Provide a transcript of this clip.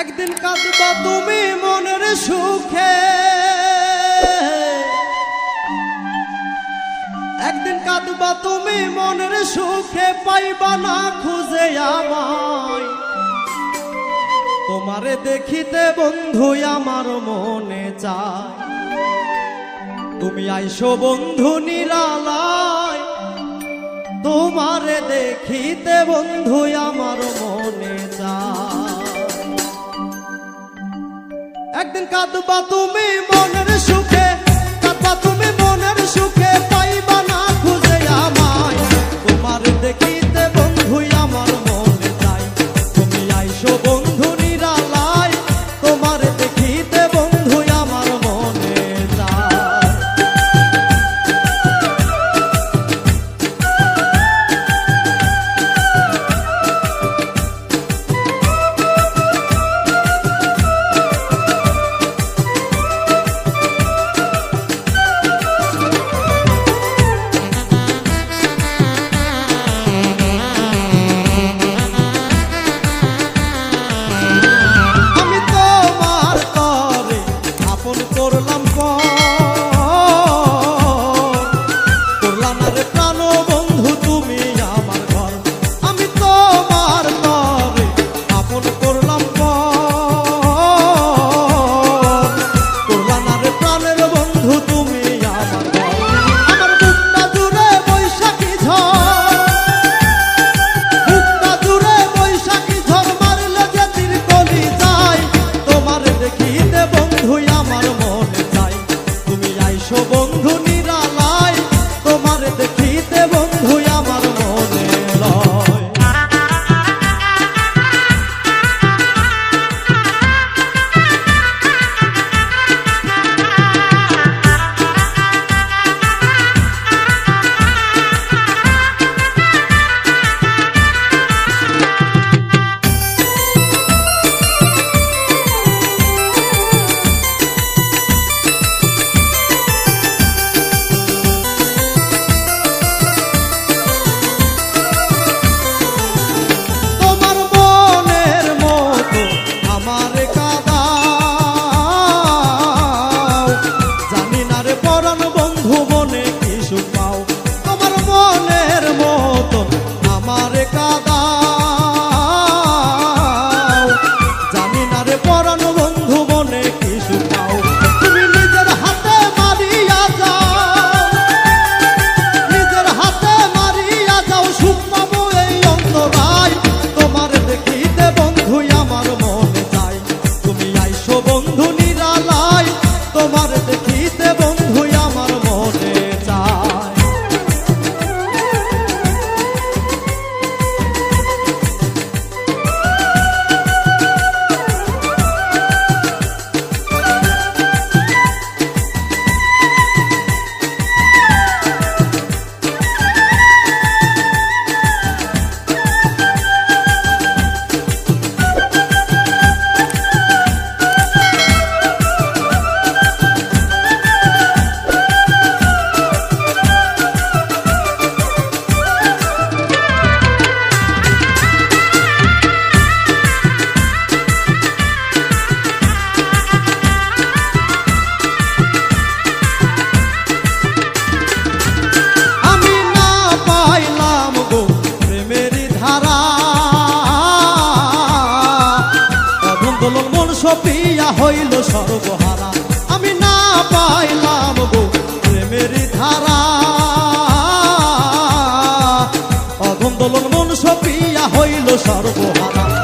একদিন কাঁদবা তুমি মনের সুখে। একদিন কাঁদবা তুমি মনের সুখে, পাইবা না খুঁজে আমায়। তোমারে দেখিতে বন্ধু আমার মনে চায়। তুমি আইসো বন্ধু নিরালা তোমারে দেখিতে বন্ধু আমার মনে যা একদিন কাঁদবা তুমি মনের সুখে আইসো বন্ধু নিরালায় তোমার দেখে সপিয়া হইল সর্বহারা। আমি না পাইলাম গো প্রেমের ধারা। অধম মন সপিয়া হইল সর্বহারা।